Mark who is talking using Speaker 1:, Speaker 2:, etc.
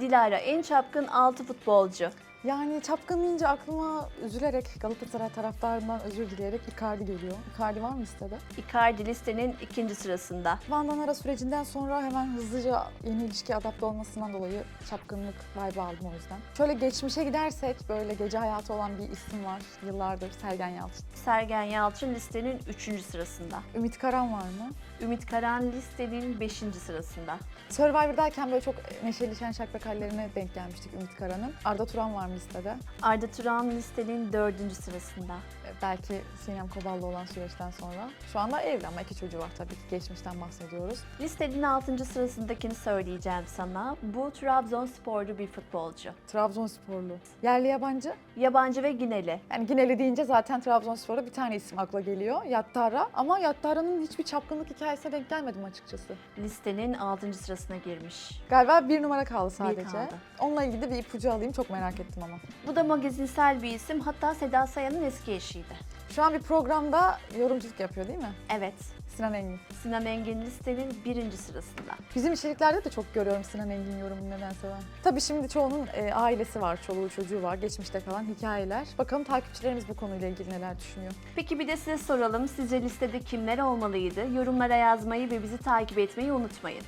Speaker 1: Dilara en çapkın 6 futbolcu.
Speaker 2: Yani çapkın deyince aklıma üzülerek Galatasaray taraftarından özür dileyerek Icardi geliyor. Icardi var mı listede?
Speaker 1: Icardi listenin ikinci sırasında.
Speaker 2: Van Danara sürecinden sonra hemen hızlıca yeni ilişkiye adapte olmasından dolayı çapkınlık vibe aldım o yüzden. Şöyle geçmişe gidersek böyle gece hayatı olan bir isim var yıllardır Sergen Yalçın.
Speaker 1: Sergen Yalçın listenin üçüncü sırasında.
Speaker 2: Ümit Karan var mı?
Speaker 1: Ümit Karan listenin beşinci sırasında.
Speaker 2: Survivor'dayken böyle çok neşeli şen şakrak hallerine denk gelmiştik Ümit Karan'ın. Arda Turan var mı listede?
Speaker 1: Arda Turan listenin dördüncü sırasında.
Speaker 2: Ee, Belki Sinem Kobal'la olan süreçten sonra. Şu anda evli ama iki çocuğu var tabii ki geçmişten bahsediyoruz.
Speaker 1: Listenin altıncı sırasındakini söyleyeceğim sana. Bu Trabzonsporlu bir futbolcu.
Speaker 2: Trabzonsporlu. Yerli yabancı?
Speaker 1: Yabancı ve Gineli.
Speaker 2: Yani Gineli deyince zaten Trabzonspor'da bir tane isim akla geliyor. Yattara. Ama Yattara'nın hiçbir çapkınlık hikayesine denk gelmedim açıkçası.
Speaker 1: Listenin altıncı sırasına girmiş.
Speaker 2: Galiba bir numara kaldı sadece.
Speaker 1: kaldı.
Speaker 2: Onunla ilgili de bir ipucu alayım. Çok merak ettim ama.
Speaker 1: Bu da magazinsel bir isim. Hatta Seda Sayan'ın eski eşiydi.
Speaker 2: Şu an bir programda yorumculuk yapıyor değil mi?
Speaker 1: Evet.
Speaker 2: Sinan Engin.
Speaker 1: Sinan Engin listenin birinci sırasında.
Speaker 2: Bizim içeriklerde de çok görüyorum Sinan Engin yorumunu nedense ben. Tabii şimdi çoğunun e, ailesi var, çoluğu çocuğu var, geçmişte kalan hikayeler. Bakalım takipçilerimiz bu konuyla ilgili neler düşünüyor.
Speaker 1: Peki bir de size soralım. Sizce listede kimler olmalıydı? Yorumlara yazmayı ve bizi takip etmeyi unutmayın.